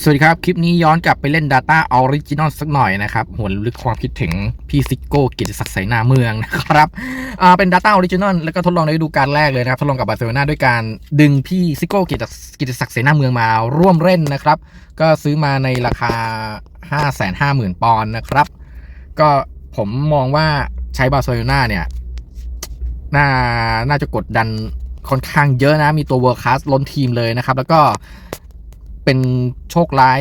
สวัสดีครับ คลิปนี้ย้อนกลับไปเล่น Data Original สักหน่อยนะครับหวนลึกความคิดถึงพี่ซิโก้กิติศักดิ์ใสนาเมืองนะครับอ่าเป็น Data Original แล้วก็ทดลองในฤดูกาลแรกเลยนะครับ ทดลองกับบาร์เซโลนาด้วยการดึงพี่ซิโก้กิติกิติศักดิ์ใสนาเมืองมาร่วมเล่นนะครับ ก็ซื้อมาในราคา 550,000 ปอนด์นะครับ ก็ผมมองว่าใช้บาร์เซโลนาเนี่ยน่าน่าจะกดดันค่อนข้างเยอะนะ มีตัวเวอร์คัสล้นทีมเลยนะครับ แล้วก็ เป็นโชคร้าย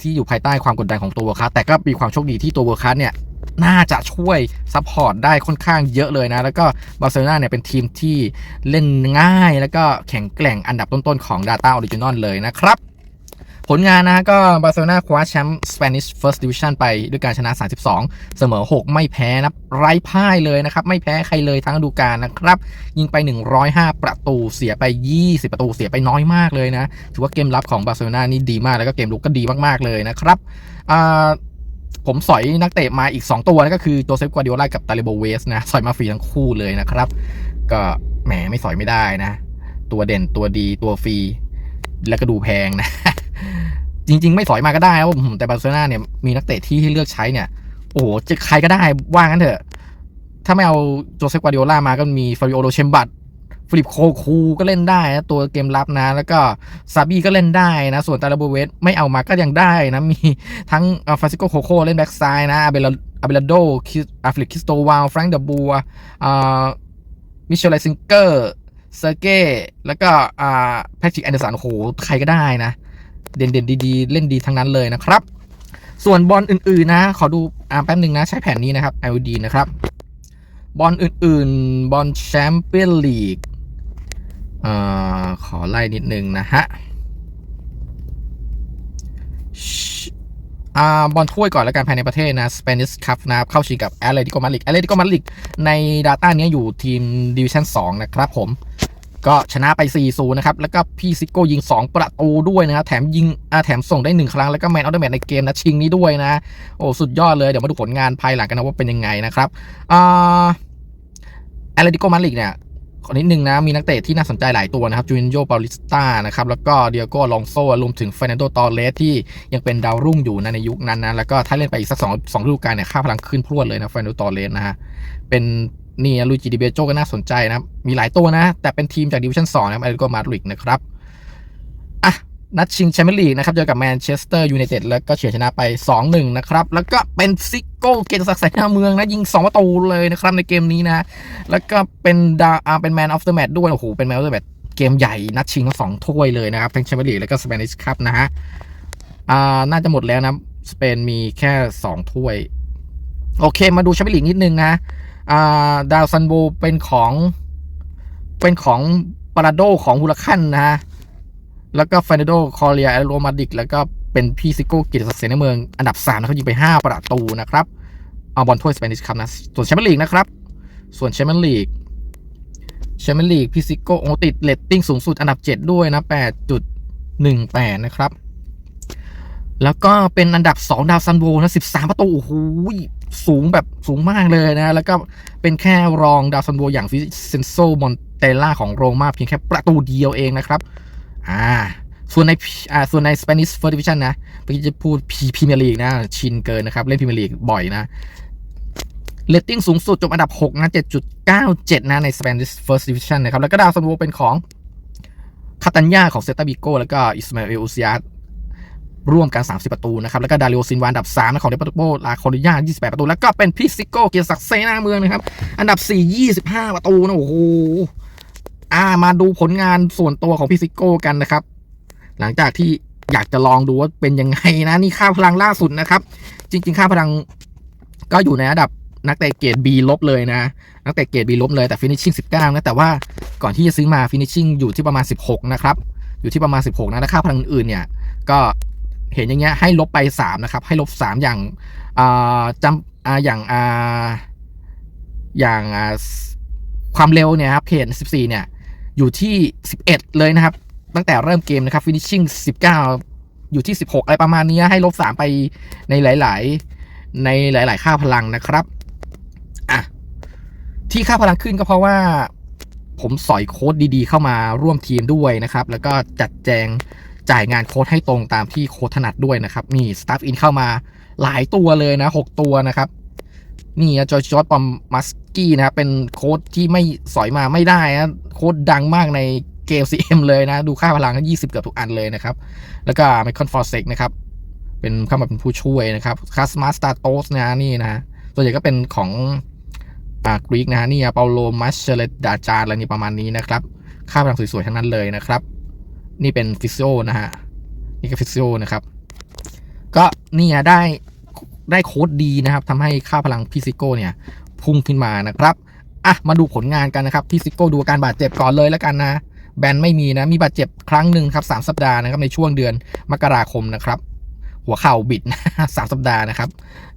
ที่อยู่ภายใต้ความกดดันของตัวเวอร์คัสแต่ก็มีความโชคดีที่ตัวเวอร์คัสเนี่ยน่าจะช่วยซัพพอร์ตได้ค่อนข้างเยอะเลยนะ แล้วก็บาร์เซโลนาเนี่ยเป็นทีมที่เล่นง่าย แล้วก็แข็งแกร่งอันดับต้นๆของ Data Original เลยนะครับ ผลงานนะก็บาร์เซโลนาคว้าแชมป์ Spanish First Division ไปด้วยการชนะ 32 เสมอ 6 ไม่แพ้นะไร้พ่ายเลยนะครับ ไม่แพ้ใครเลยทั้งฤดูกาลนะครับ ยิงไป 105 ประตูเสียไป 20 ประตูเสียไปน้อยมากเลยนะ ถือว่าเกมรับของบาร์เซโลนานี่ดีมากแล้วก็เกมลุกก็ดีมากๆเลยนะครับผมสอยนักเตะมาอีก 2 ตัวนะก็คือโจเซฟกวาดิโอลากับตาเลโบเวสนะ สอยมาฟรีทั้งคู่เลยนะครับ ก็แหมไม่สอยไม่ได้นะ ตัวเด่นตัวดีตัวฟรีแล้วก็ดูแพงนะ จริง ๆ ไม่สอยมาก็ได้ครับผมแต่บาร์เซโลนาเนี่ยมีนักเตะที่ให้เลือกใช้เนี่ย โอ้โหจะใครก็ได้ว่างั้นเถอะ ถ้าไม่เอาโจเซฟกวาดิโอลามาก็มีฟาริโอโดเชมบัตฟิลิปโคคูก็เล่นได้นะตัวเกมรับนะ แล้วก็ซาบี้ก็เล่นได้นะ ส่วนตาลาโบเวสไม่เอามาก็ยังได้นะ มีทั้งฟาซิโกโคโคเล่นแบ็กซ้ายนะอาเบลอาเบลโดคิสอาฟลิกคิสโตวาลแฟรงค์เดบัวมิเชลไลซิงเกอร์เซอร์เก้แล้วก็แพทริกแอนเดอร์สันโอ้โหใครก็ได้นะ เด่นๆดีๆ เล่นดีทั้งนั้นเลยนะครับ ส่วนบอลอื่นๆนะ ขอดูอ่าแป๊บหนึ่งนะ ใช้แผ่นนี้นะครับ LED นะครับ บอลอื่นๆ บอลแชมเปี้ยนลีกอ่าขอไล่นิดนึงนะฮะอ่าบอลถ้วยก่อนแล้วกันภายในประเทศนะ Spanish Cup นะครับ เข้าชิงกับ Atletico Madrid Atletico Madrid ใน Data เนี้ยอยู่ทีม Division 2นะครับผม ก็ชนะไป4-0นะครับ แล้วก็พี่ซิโก้ยิง 2 ประตูด้วยนะครับแถมยิงแถมส่งได้ 1 ครั้ง แล้วก็แมนออฟเดอะแมตในเกมนะชิงนี้ด้วยนะ โอ้ สุดยอดเลย เดี๋ยวมาดูผลงานภายหลังกันนะว่าเป็นยังไงนะครับอ่าแอตเลติโกมาดริดเนี่ยขอนิดนึงนะ มีนักเตะที่น่าสนใจหลายตัวนะครับจูนิโยปาลิสตานะครับ แล้วก็เดียโก้ลองโซรวมถึงเฟรนันโดตอเรสที่ยังเป็นดาวรุ่งอยู่นะในยุคนั้นนะ แล้วก็ถ้าเล่นไปอีกสักสองสองฤดูกาลเนี่ยค่าพลังขึ้นพรวดเลยนะเฟรนันโดตอเรสนะฮะเป็น นี่ลุยจิดิเบโจก็น่าสนใจนะครับ มีหลายตัวนะ แต่เป็นทีมจากดิวิชั่น2นะครับอเลโกมาดริดนะครับอะนัดชิงแชมเปี้ยนลีกนะครับ เจอกับแมนเชสเตอร์ยูไนเต็ดแล้วก็เฉือนชนะไป 2-1 นะครับ แล้วก็เป็นซิโก้เกยรตศักดิ์ใสนาเมืองนะ ยิง 2 ประตูเลยนะครับในเกมนี้นะ แล้วก็เป็นดาอ่าเป็นแมนออฟเดอะแมตด้วย โอ้โห เป็นแมนออฟเดอะแมตเกมใหญ่ นัดชิงทั้งสองถ้วยเลยนะครับทั้งแชมเปี้ยนลีกแล้วก็สเปนิชคัพนะฮะอ่าน่าจะหมดแล้วนะสเปนมีแค่ 2 ถ้วย โอเค มาดูแชมเปี้ยนลีกนิดนึงนะ ดาวซันโบเป็นของเป็นของปาราโดของฮูลคันนะฮะ แล้วก็ฟาเนโดคอเรียแอโรมาดิก แล้วก็เป็นพี่ซิโก้กิติศักดิ์เสนเมือง อันดับ 3 นะเขายิงไป 5 ประตูนะครับ เอาบอลถ้วยสเปนิชครับนะ ส่วนแชมเปี้ยนลีกนะครับ ส่วนแชมเปี้ยนลีกแชมเปี้ยนลีกพี่ซิโก้โอติดเลตติ้งสูงสุดอันดับ 7 ด้วยนะ 8.18 นะครับ แล้วก็เป็นอันดับ 2 ดาวซันโบนะ13 ประตูโอ้โหสูงแบบสูงมากเลยนะ แล้วก็เป็นแค่รองดาวซันโบอย่างฟิเซนโซมอนเตล่าของโรม่าเพียงแค่ประตูเดียวเองนะครับ อ่า ส่วนในอ่าส่วนใน Spanish First Division นะเมื่อกี้จะพูดพรีเมียร์ลีกนะ ชินเกินนะครับ เล่นพรีเมียร์ลีกบ่อยนะเรตติ้งสูงสุดจบอันดับ 6 นะ 7.97 นะ ใน Spanish First Division นะครับ แล้วก็ดาวซันโวเป็นของคาตันยาของเซตาบิโกแล้วก็อิสมาเอลอุซิอา ร่วมกัน 30 ประตูนะครับ แล้วก็ดาริโอซินวานอันดับ 3 ของเดปโปลาคอริยา28 ประตู แล้วก็เป็นพิซิโกเกียรติศักดิ์เซนาเมืองนะครับ อันดับ 4 25 ประตูนะ โอ้โห อ่า มาดูผลงานส่วนตัวของพี่ซิโกกันนะครับ หลังจากที่อยากจะลองดูว่าเป็นยังไงนะ นี่ค่าพลังล่าสุดนะครับ จริง ๆ ค่าพลังก็อยู่ในระดับนักเตะเกรด B ลบเลยนะ นักเตะเกรด B ลบเลยแต่ฟินิชชิ่ง19 นะ แต่ว่าก่อนที่จะซื้อมาฟินิชชิ่งอยู่ที่ประมาณ 16 นะครับ อยู่ที่ประมาณ 16 นะ แล้วค่าพลังอื่นเนี่ย ก็ เห็นอย่างเงี้ยให้ลบไป3นะครับ ให้ลบ3อย่างอ่าจำอย่างอย่างความเร็วเนี่ยครับเพจ14 เนี่ย อยู่ที่ 11 เลยนะครับ ตั้งแต่เริ่มเกมนะครับ finishing 19 อยู่ที่ 16 อะไรประมาณนี้ให้ลบ 3 ไปในหลาย ๆ ในหลาย ๆ ค่าพลังนะครับอะที่ค่าพลังขึ้นก็เพราะว่าผมสอยโค้ดดี ๆ เข้ามาร่วมทีมด้วยนะครับ แล้วก็จัดแจง จ่ายงานโค้ดให้ตรงตามที่โค้ดถนัดด้วยนะครับนี่สตาฟอินเข้ามาหลายตัวเลยนะ 6 ตัวนะครับ นี่จอร์จปอมมัสกี้นะครับเป็นโค้ดที่ไม่สอยมาไม่ได้นะโค้ดดังมากในเกม CM เลยนะ ดูค่าพลังก็20 เกือบทุกอันเลยนะครับ แล้วก็ไมคอนฟอร์เซกนะครับ เป็นเข้ามาเป็นผู้ช่วยนะครับคาสมาสตาโตสนะนี่นะส่วนใหญ่ก็เป็นของอากรีกนะฮะนี่เปาโลมัสเชเลดาจาร์อะไรนี่ประมาณนี้นะครับ ค่าพลังสวยๆ ทั้งนั้นเลยนะครับ นี่เป็นฟิซิโอนะฮะ นี่ก็ฟิซิโอนะครับ ก็นี่ฮะได้ได้โค้ดดีนะครับทำให้ค่าพลังพิซิโก้เนี่ย พุ่งขึ้นมานะครับอะมาดูผลงานกันนะครับพิซิโก้ดูอาการบาดเจ็บก่อนเลยแล้วกันนะ แบนไม่มีนะ มีบาดเจ็บครั้งหนึ่งครับสามสัปดาห์นะครับในช่วงเดือนมกราคมนะครับ หัวเข่าบิดสามสัปดาห์นะครับ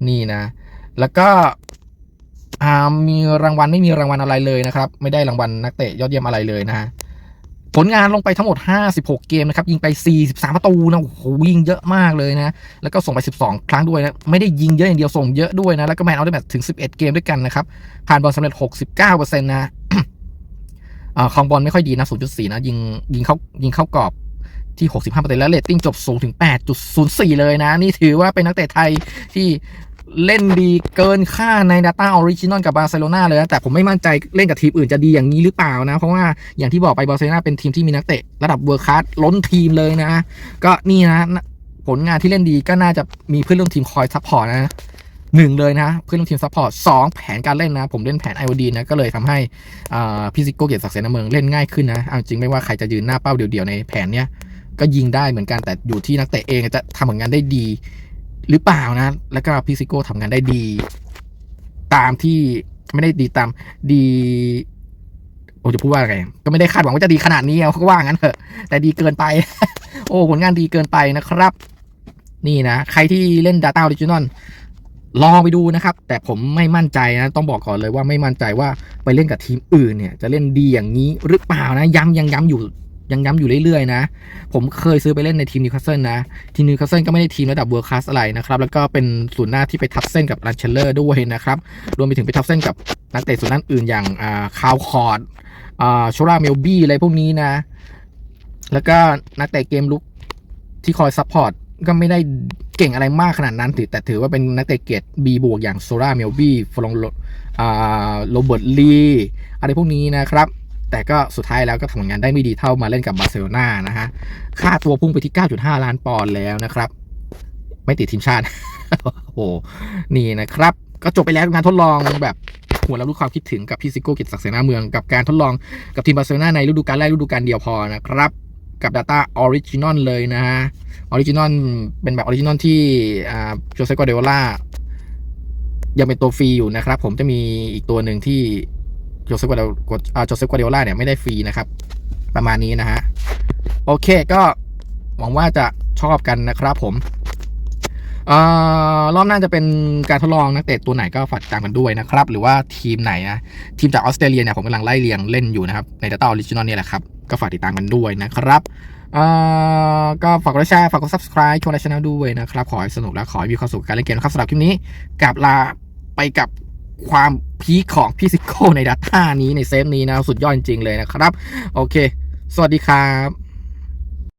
นี่นะ แล้วก็มีรางวัลไม่มีรางวัลอะไรเลยนะครับ ไม่ได้รางวัลนักเตะยอดเยี่ยมอะไรเลยนะฮะ ผลงานลงไปทั้งหมด 56 เกมนะครับ ยิงไป 43 ประตูนะ โอ้โห ยิงเยอะมากเลยนะ แล้วก็ส่งไป 12 ครั้งด้วยนะ ไม่ได้ยิงเยอะอย่างเดียวส่งเยอะด้วยนะ แล้วก็แมนเอาได้แบบถึง 11 เกมด้วยกันนะครับ ผ่านบอลสำเร็จ 69%นะอ่าคองบอลไม่ค่อยดีนะ 0.4 นะ ยิงยิงเข้ายิงเข้ากรอบที่ 65%แล้วเรตติ้งจบสูงถึง 8.04 เลยนะ นี่ถือว่าเป็นนักเตะไทยที่ เล่นดีเกินค่าใน Data Original กับบาร์เซโลนาเลยนะแต่ผมไม่มั่นใจเล่นกับทีมอื่นจะดีอย่างนี้หรือเปล่านะ เพราะว่าอย่างที่บอกไปบาร์เซโลนาเป็นทีมที่มีนักเตะระดับเวอร์คัสล้นทีมเลยนะ ก็นี่นะผลงานที่เล่นดีก็น่าจะมีเพื่อนร่วมทีมคอยซัพพอร์ตนะหนึ่งเลยนะเพื่อนร่วมทีมซัพพอร์ตสองแผนการเล่นนะ ผมเล่นแผนไอโอดีนะก็เลยทำให้พี่ซิโกเกียรติศักดิ์เสนาเมืองเล่นง่ายขึ้นนะเอาจริงไม่ว่าใครจะยืนหน้าเป้าเดียวๆในแผนเนี้ยก็ยิงได้เหมือนกันแต่อยู่ที่นักเตะเองจะทำผลงานได้ดี หรือเปล่านะ แล้วก็พี่ซิโก้ทำงานได้ดี ตามที่ไม่ได้ดีตามดีโอ้จะพูดว่าอะไรก็ไม่ได้คาดหวังว่าจะดีขนาดนี้เอาก็ว่างั้นเถอะแต่ดีเกินไป โอ้ผลงานดีเกินไปนะครับ นี่นะ ใครที่เล่น Data Original ลองไปดูนะครับ แต่ผมไม่มั่นใจนะ ต้องบอกก่อนเลยว่าไม่มั่นใจว่าไปเล่นกับทีมอื่นเนี่ย จะเล่นดีอย่างนี้หรือเปล่านะ ย้ำยังย้ำอยู่ ยังย้ำอยู่เรื่อยๆนะ ผมเคยซื้อไปเล่นในทีมนิวคาสเซิลนะ ทีมนิวคาสเซิลก็ไม่ได้ทีมระดับเวิร์คคลาสอะไรนะครับ แล้วก็เป็นศูนย์หน้าที่ไปทับเส้นกับรันเชลเลอร์ด้วยนะครับ รวมไปถึงไปทับเส้นกับนักเตะศูนย์หน้าอื่นอย่างอ่าคาวคอร์ดอ่าโชราเมลบี้อะไรพวกนี้นะ แล้วก็นักเตะเกมลุกที่คอยซัพพอร์ตก็ไม่ได้เก่งอะไรมากขนาดนั้นถือแต่ถือว่าเป็นนักเตะเกรด B บวกอย่างโซราเมลบี้ฟลองอ่าโรเบิร์ตลีอะไรพวกนี้นะครับ แต่ก็สุดท้ายแล้วก็ทำงานได้ไม่ดีเท่ามาเล่นกับบาร์เซโลนานะฮะ ค่าตัวพุ่งไปที่ 9.5 ล้านปอนด์แล้วนะครับ ไม่ติดทีมชาติ โอ้โห นี่นะครับ ก็จบไปแล้วงานทดลองแบบหัวเรารู้ความคิดถึงกับพี่ซิโก้กิตศักดิ์เสนาเมืองกับการทดลองกับทีมบาร์เซโลนาในฤดูกาลแรกฤดูกาลเดียวพอนะครับ กับ Data Original เลยนะฮะ Original เป็นแบบ Original ที่โจเซกวเดโอล่ายังเป็นตัวฟรีอยู่นะครับ ผมจะมีอีกตัวหนึ่งที่ โจเซกวาเดโจเซกวาเดโอล่าเนี่ยไม่ได้ฟรีนะครับ ประมาณนี้นะฮะ โอเคก็หวังว่าจะชอบกันนะครับผมอ่อรอบหน้าจะเป็นการทดลองนักเตะตัวไหนก็ฝากติดตามกันด้วยนะครับ หรือว่าทีมไหนนะทีมจากออสเตรเลียเนี่ยผมกำลังไล่เรียงเล่นอยู่นะครับ ใน Data Original เนี่ยแหละครับ ก็ฝากติดตามกันด้วยนะครับอ่อก็ฝากกดไลค์แชร์ฝากกด subscribe ชวนในช่องด้วยนะครับ ขอให้สนุกและขอให้มีความสุขกับการเล่นเกมนะครับสำหรับคลิปนี้กลับลาไปกับ ความพีคของพี่ซิโก้ในดัตตานี้ในเซฟนี้นะ สุดยอดจริงๆเลยนะครับ โอเค สวัสดีครับ